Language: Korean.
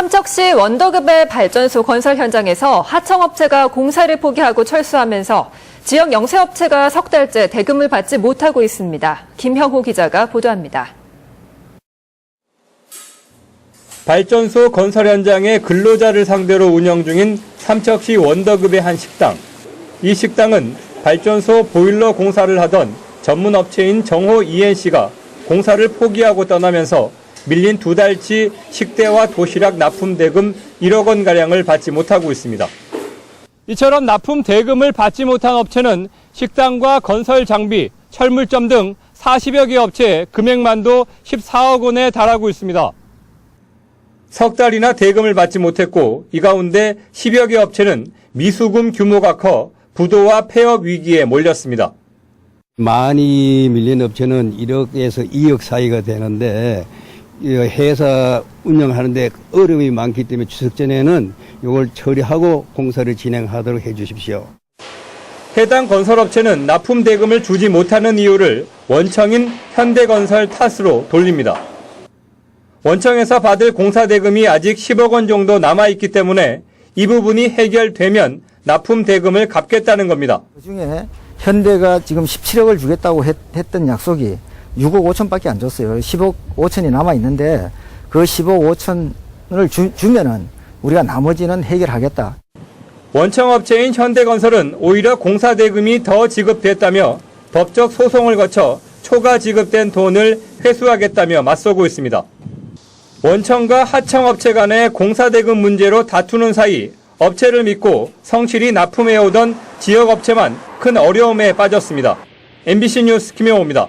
삼척시 원더급의 발전소 건설 현장에서 하청업체가 공사를 포기하고 철수하면서 지역 영세업체가 석 달째 대금을 받지 못하고 있습니다. 김형호 기자가 보도합니다. 발전소 건설 현장에 근로자를 상대로 운영 중인 삼척시 원더급의 한 식당. 이 식당은 발전소 보일러 공사를 하던 전문 업체인 정호 ENC가 공사를 포기하고 떠나면서 밀린 두 달치 식대와 도시락 납품 대금 1억 원가량을 받지 못하고 있습니다. 이처럼 납품 대금을 받지 못한 업체는 식당과 건설 장비, 철물점 등 40여 개 업체에 금액만도 14억 원에 달하고 있습니다. 석 달이나 대금을 받지 못했고 이 가운데 10여 개 업체는 미수금 규모가 커 부도와 폐업 위기에 몰렸습니다. 많이 밀린 업체는 1억에서 2억 사이가 되는데 이 회사 운영하는데 어려움이 많기 때문에 추석 전에는 이걸 처리하고 공사를 진행하도록 해 주십시오. 해당 건설업체는 납품 대금을 주지 못하는 이유를 원청인 현대건설 탓으로 돌립니다. 원청에서 받을 공사 대금이 아직 10억 원 정도 남아 있기 때문에 이 부분이 해결되면 납품 대금을 갚겠다는 겁니다. 그중에 현대가 지금 17억을 주겠다고 했, 던 약속이 6억 5천밖에 안 줬어요. 10억 5천이 남아 있는데 그 10억 5천을 주, 주면은 우리가 나머지는 해결하겠다. 원청업체인 현대건설은 오히려 공사 대금이 더 지급됐다며 법적 소송을 거쳐 초과 지급된 돈을 회수하겠다며 맞서고 있습니다. 원청과 하청업체 간의 공사대금 문제로 다투는 사이 업체를 믿고 성실히 납품해오던 지역업체만 큰 어려움에 빠졌습니다. MBC 뉴스 김영호입니다.